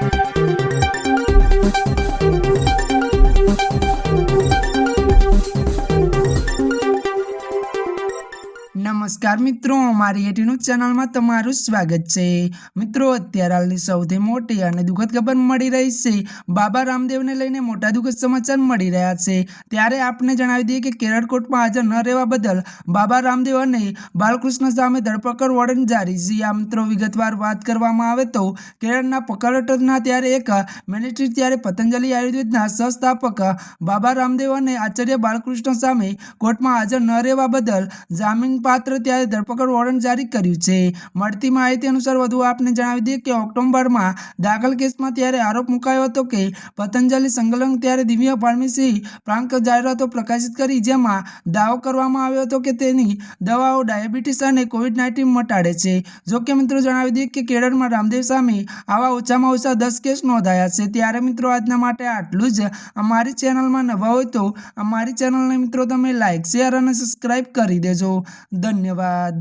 Thank you. નમસ્કાર મિત્રો મારી એટીનું ચેનલમાં તમારું સ્વાગત છે. મિત્રો, અત્યારે હાલની સૌથી મોટી અને દુઃખદ ખબર મળી રહી છે. બાબા રામદેવને લઈને મોટા દુઃખદ સમાચાર મળી રહ્યા છે. ત્યારે આપને જણાવી દઈએ કે કેરળ કોર્ટમાં હાજર ન રહેવા બદલ બાબા રામદેવ અને બાલકૃષ્ણ સામે ધરપકડ વોરંટ જારી છે. આ મિત્રો, વિગતવાર વાત કરવામાં આવે તો કેરળના પકડના ત્યારે એક મિલિટરી ત્યારે પતંજલિ આયુર્વેદના સહસ્થાપક બાબા રામદેવ અને આચાર્ય બાલકૃષ્ણ સામે કોર્ટમાં હાજર ન રહેવા બદલ જામીન પાત્ર ત્યારે ધરપકડ વોરંટ જારી કર્યું છે. મળતી માહિતી અનુસાર વધુ આપને જણાવી દઈએ કે ઓક્ટોબરમાં દાખલ કેસમાં ત્યારે આરોપ મુકાયો હતો કે પતંજલિ સંકલન ત્યારે દિવ્ય ફાર્મસી પ્રાંક જાહેરાતો પ્રકાશિત કરી જેમાં દાવો કરવામાં આવ્યો હતો કે તેની દવાઓ ડાયાબિટીસ અને કોવિડ નાઇન્ટીન મટાડે છે. જોકે મિત્રો જણાવી દઈએ કે કેરળમાં રામદેવ સામે આવા ઓછામાં ઓછા દસ કેસ નોંધાયા છે. ત્યારે મિત્રો આજના માટે આટલું જ. અમારી ચેનલમાં નવા હોય તો અમારી ચેનલને મિત્રો તમે લાઇક શેર અને સબસ્ક્રાઈબ કરી દેજો. ધન્યવાદ.